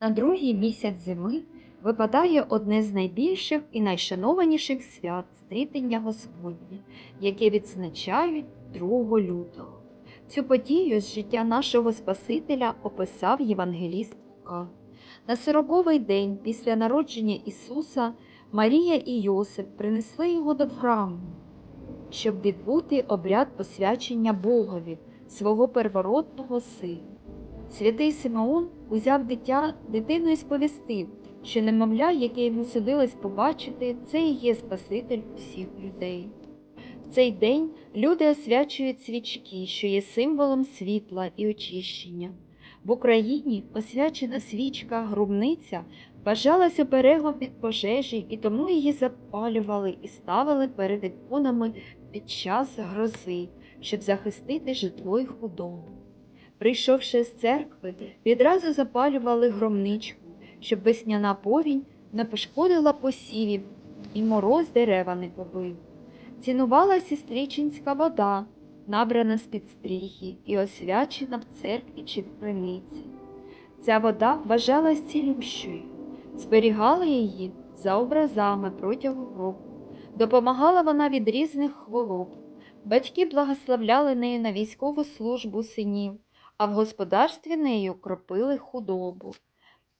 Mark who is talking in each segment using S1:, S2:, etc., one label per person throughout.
S1: На другий місяць зими випадає одне з найбільших і найшанованіших свят стрітення Господнє, яке відзначають 2 лютого. Цю подію з життя нашого Спасителя описав євангеліст Лука. На сороковий день після народження Ісуса Марія і Йосип принесли його до храму, щоб відбути обряд посвячення Богові, свого первородного сина. Святий Симеон узяв дитя дитину і сповістив, що немовля, яке йому судилось побачити, це і є Спаситель усіх людей. В цей день люди освячують свічки, що є символом світла і очищення. В Україні освячена свічка гробниця вважалась оберегом від пожежі, і тому її запалювали і ставили перед іконами під час грози, щоб захистити житло й худобу. Прийшовши з церкви, відразу запалювали громничку, щоб весняна повінь не пошкодила посівів і мороз дерева не побив. Цінувалася стрічинська вода, набрана з-під стріхи і освячена в церкві чи в криниці. Ця вода вважалась цілющою, зберігала її за образами протягом року. Допомагала вона від різних хвороб. Батьки благословляли нею на військову службу синів, а в господарстві нею кропили худобу.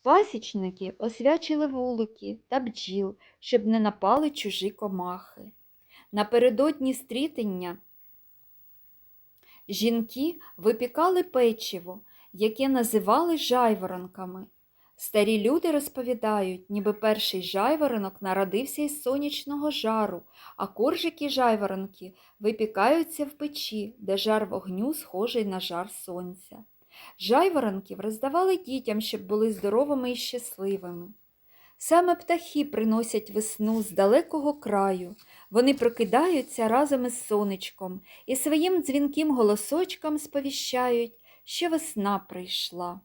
S1: Пасічники освячили вулики та бджіл, щоб не напали чужі комахи. Напередодні стрітення жінки випікали печиво, яке називали жайворонками. Старі люди розповідають, ніби перший жайворонок народився із сонячного жару, а коржики жайворонки випікаються в печі, де жар вогню схожий на жар сонця. Жайворонків роздавали дітям, щоб були здоровими і щасливими. Саме птахи приносять весну з далекого краю. Вони прокидаються разом із сонечком і своїм дзвінким голосочком сповіщають, що весна прийшла.